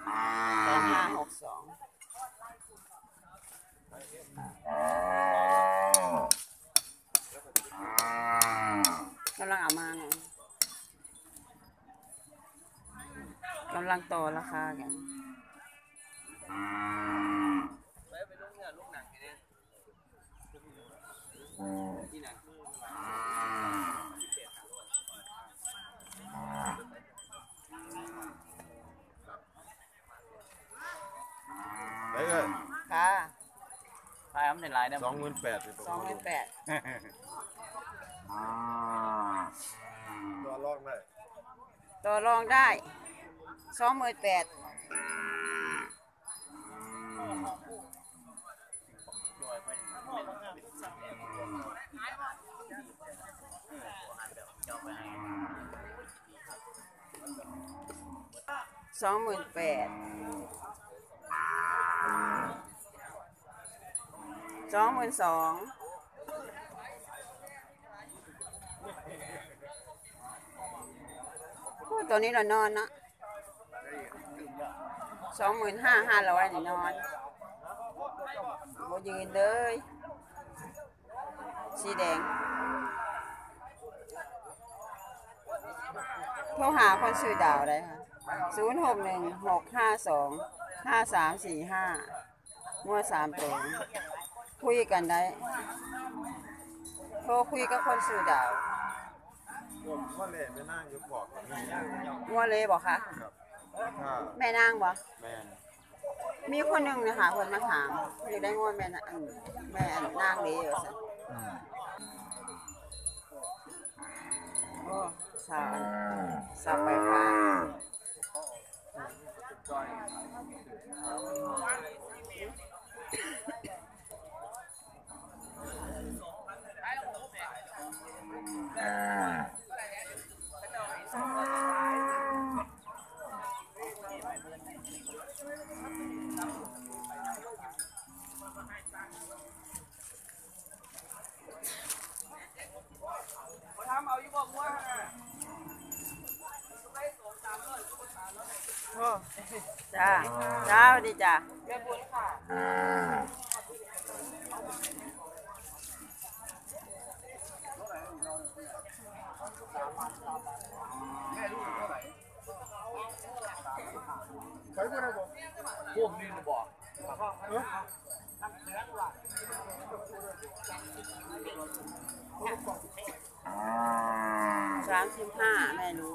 2562กำลังเอามาเนี่ยกำลังต่อราคากัน แล้วก็ ค่ะ ใช่ครับในไลน์เนี่ยสองหมื่นแปดสองหมื่นแปดตัวลอกได้ต่อรองได้สองหมื่นแปดสองหมื่นแปด สองหมื่นสองตัวนี้เรานอนนะสองหมื่นห้าห้าร้อยนี่นอนโบยืนเลยสีแดงโทรหาคนซื้อดาวได้ค่ะศูนย์หกหนึ่งหกห้าสองห้าสามสี่ห้ามั่วสามตัว คุยกันได้โทรคุยกับคนซื้อดาวผมว่าเล่ไปนั่งอยู่ขอบกับนี่มั่วเลยบอกคะครับถ้าแม่นางบ่แมนมีคนหนึ่งนะคะคนมาถามอยากได้งวดแม่นะอันแม่อันนางเลยว่าซั่นโอ้สาวสาวไปฟ้า จ้าจ้าสวัสดีจ้าสามสิบห้าแม่รู้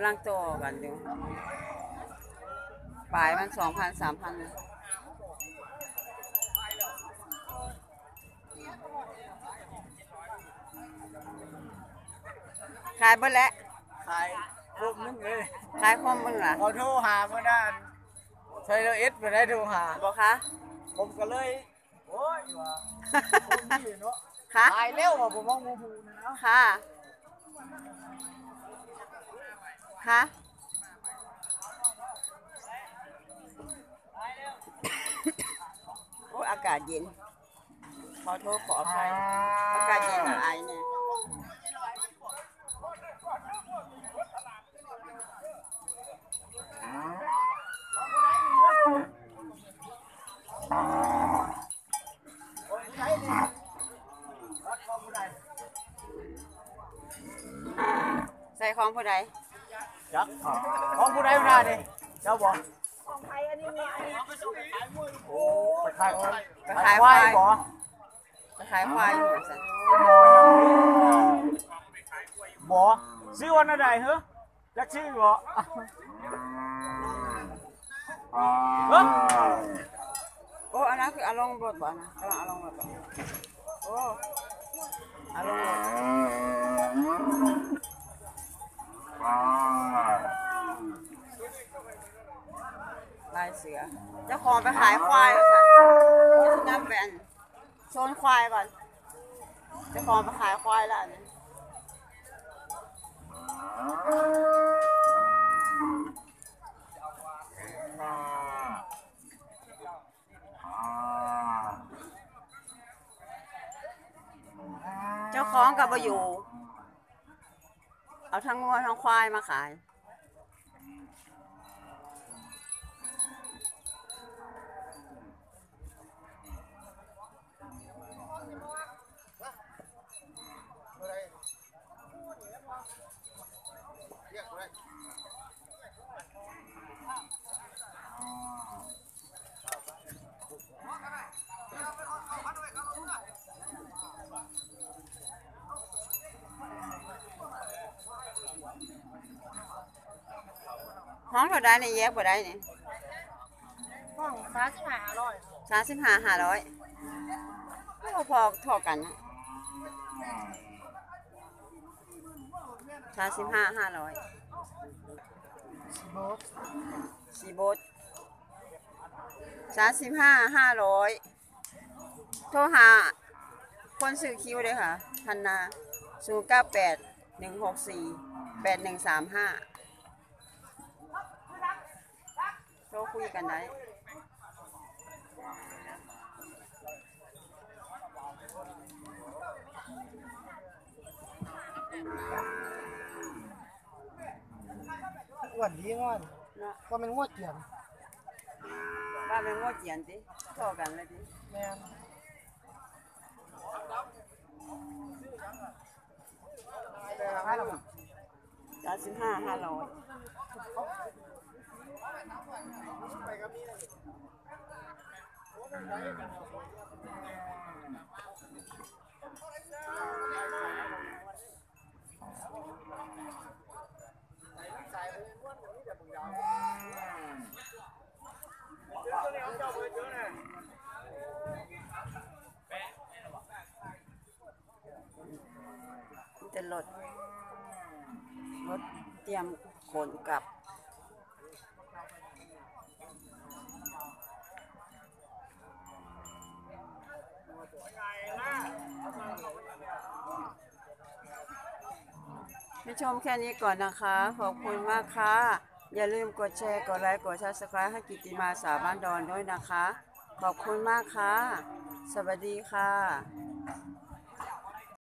ำลังโตกันอยู่ปลายมันสองพันสามพันขายเบิดแล้วขายพวกนึงเลยขายคมมึงล่ะเขาโทรหาเมื่อด้านใช้เราเอสไปได้โทรหาบอกคะผมก็เลย โอ้ยว่าพี่เนาะ ค่ะตายเร็วอะผมมองมูพูนะเนาะค่ะ ค่ะโอ้ยอากาศเย็น ขอโทษขออภัยอากาศเย็นกับไอเนี่ย ใช้ดิวัดของผู้ใด ใส่ของผู้ใดจักของผู้ใดผู้ใดนี่เจ้าบอกโอ้ไปขายไปขายควายบ่ไปขายควายอยู่สันบ่ซื้อวันอะไรเหรอจักชื่อบ่เฮ้ยโอ้อันนั้นคือเอาลงรถบ่นะกำลังเอาลงรถบ่โอ้เอาลงรถลายเสือเจ้าของไปขายควายว่าสันนับแบนโซนควายก่อนเจ้าของไปขายควายล้วอันนี้เจ้าของกับมาอยู่ เอาทั้งงัวทั้งควายมาขาย ห้องเท่าไดในแยกบ่ได้นี่ห้องฟ้าที่หาอร่อยสามสิบห้าห้าร้อยก็พอเท่ากันนะสามสิบห้าห้าร้อยโบสสีโบทสามสิบห้าห้าร้อยโทรหาคนซื้อคิวเลยค่ะพันนาศูนย์เก้าแปดหนึ่งหกสี่แปดหนึ่งสามห้าโท รคุยกันได้อ้วนดีง่อนเนาะก็เป็นงวดเกี่ยมบ้านเป็นงวดเจียนติเท่ากันเลยติแม่นสามสิบห้าห้าร้อย จะรถรถเตรียมขนกลับ ไปชมแค่นี้ก่อนนะคะ ขอบคุณมากค่ะ อย่าลืมกดแชร์ กดไลค์ กดซับสไครต์ให้กิตติมาสาบ้านดอนด้วยนะคะ ขอบคุณมากค่ะ สวัสดีค่ะ